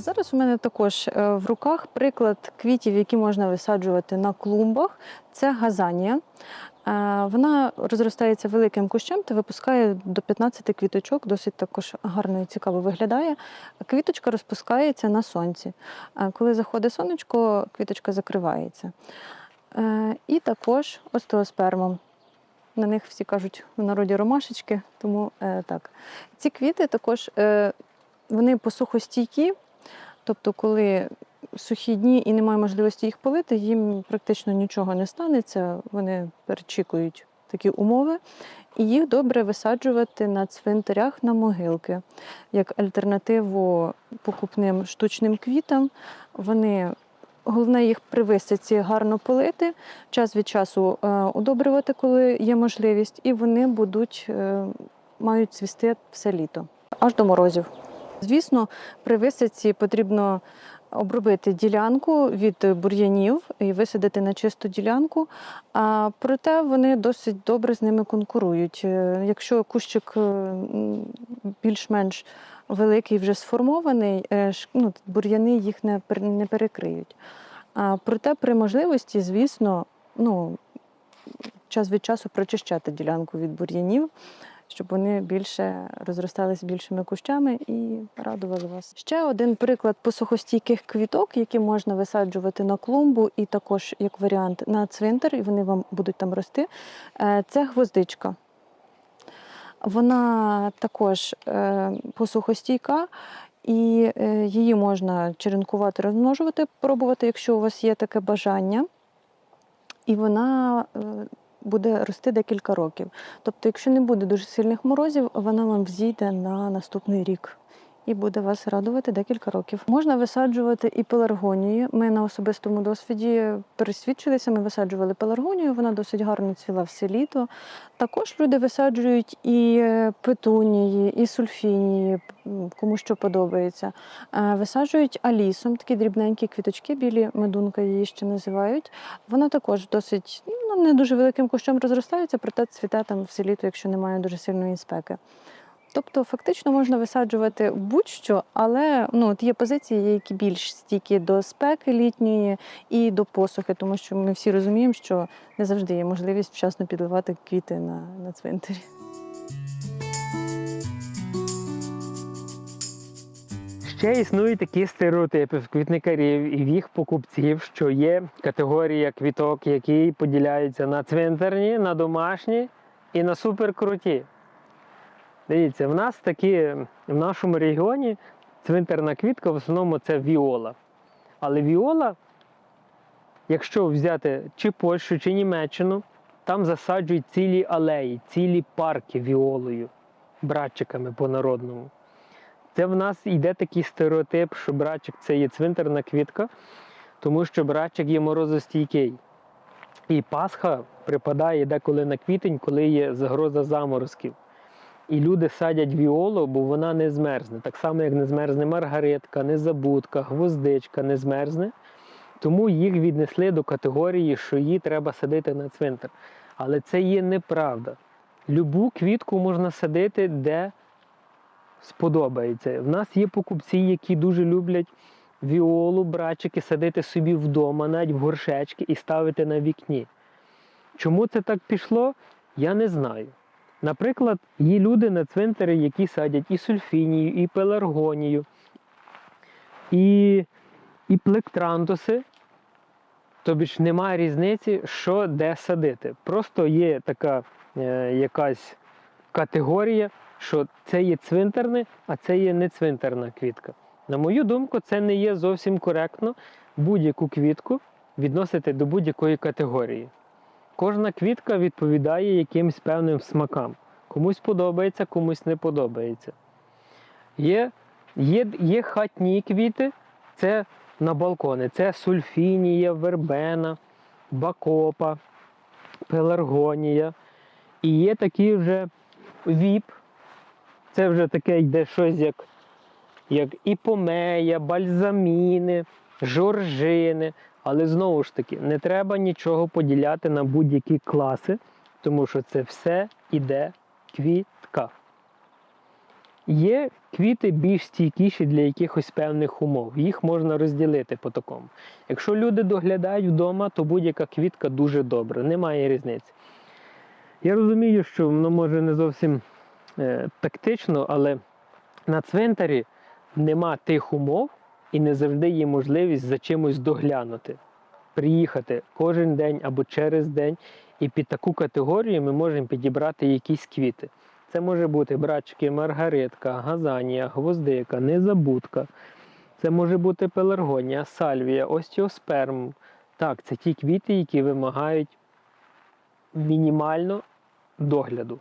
Зараз у мене також е, в руках приклад квітів, які можна висаджувати на клумбах. Це газанія. Е, Вона розростається великим кущем та випускає до 15 квіточок, досить також гарно і цікаво виглядає. Квіточка розпускається на сонці. Е, Коли заходить сонечко, квіточка закривається. І також остеоспермом. На них всі кажуть в народі ромашечки, тому так. Ці квіти також вони посухостійкі, тобто, коли сухі дні і немає можливості їх полити, їм практично нічого не станеться. Вони перечікують такі умови. І їх добре висаджувати на цвинтарях на могилки як альтернативу покупним штучним квітам. Вони Головне їх при гарно полити, час від часу е, удобрювати, коли є можливість, і вони будуть, е, мають цвісти все літо, аж до морозів. Звісно, при висадці потрібно обробити ділянку від бур'янів і висадити на чисту ділянку. А проте вони досить добре з ними конкурують. Е, Якщо кущик е, більш-менш великий, вже сформований, е, ну, бур'яни їх не, не перекриють. А проте при можливості, звісно, ну, час від часу прочищати ділянку від бур'янів, щоб вони більше розростались більшими кущами і радували вас. Ще один приклад посухостійких квіток, які можна висаджувати на клумбу, і також як варіант на цвинтар, і вони вам будуть там рости. е, Це гвоздичка. Вона також е, посухостійка, і е, її можна черенкувати, розмножувати, пробувати, якщо у вас є таке бажання. І вона буде рости декілька років. Тобто, якщо не буде дуже сильних морозів, вона вам взійде на наступний рік і буде вас радувати декілька років. Можна висаджувати і пеларгонії. Ми на особистому досвіді пересвідчилися, ми висаджували пеларгонію, вона досить гарно цвіла все літо. Також люди висаджують і е, петунії, і сульфінії, кому що подобається. Е, Висаджують алісом, такі дрібненькі квіточки, білі медунка її ще називають. Вона також досить ну, не дуже великим кущом розростається, проте цвіте там все літо, якщо немає дуже сильної спеки. Тобто, фактично можна висаджувати будь-що, але ну, от є позиції, які більш стійкі до спеки літньої і до посухи, тому що ми всі розуміємо, що не завжди є можливість вчасно підливати квіти на, на цвинтарі. Ще існують такі стереотипи в квітникарів і в їх покупців, що є категорія квіток, які поділяються на цвинтарні, на домашні і на суперкруті. Дивіться, в нас такі в нашому регіоні цвинтарна квітка в основному це віола. Але віола, якщо взяти чи Польщу, чи Німеччину, там засаджують цілі алеї, цілі парки віолою, братчиками по-народному. Це в нас йде такий стереотип, що братчик це є цвинтарна квітка, тому що братчик є морозостійкий. І Пасха припадає деколи на квітень, коли є загроза заморозків. І люди садять віолу, бо вона не змерзне. Так само, як не змерзне маргаритка, незабудка, гвоздичка не змерзне. Тому їх віднесли до категорії, що її треба садити на цвинтар. Але це є неправда. Любу квітку можна садити, де сподобається. В нас є покупці, які дуже люблять віолу, братчики садити собі вдома, навіть в горшечки і ставити на вікні. Чому це так пішло, я не знаю. Наприклад, є люди на цвинтарі, які садять і сульфінію, і пеларгонію, і, і плектрантуси. Тобі ж немає різниці, що де садити. Просто є така е, якась категорія, що це є цвинтарне, а це є не цвинтарна квітка. На мою думку, це не є зовсім коректно будь-яку квітку відносити до будь-якої категорії. Кожна квітка відповідає якимсь певним смакам. Комусь подобається, комусь не подобається. Є, є, є хатні квіти, це на балкони. Це сульфінія, вербена, бакопа, пеларгонія. І є такі вже віп. Це вже таке йде щось як, як іпомея, бальзаміни, жоржини. Але знову ж таки, не треба нічого поділяти на будь-які класи, тому що це все іде квітка. Є квіти більш стійкіші для якихось певних умов. Їх можна розділити по такому. Якщо люди доглядають вдома, то будь-яка квітка дуже добра, немає різниці. Я розумію, що воно може не зовсім е, тактично, але на цвинтарі нема тих умов і не завжди є можливість за чимось доглянути. Приїхати кожен день або через день, і під таку категорію ми можемо підібрати якісь квіти. Це може бути братчики, маргаритка, газанія, гвоздика, незабудка. Це може бути пеларгонія, сальвія, остеосперм. Так, це ті квіти, які вимагають мінімально догляду.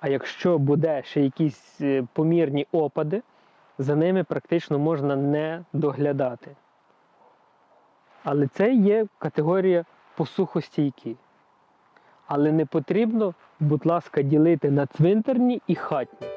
А якщо буде ще якісь е, помірні опади, за ними практично можна не доглядати. Але це є категорія посухостійкі. Але не потрібно, будь ласка, ділити на цвинтарні і хатні.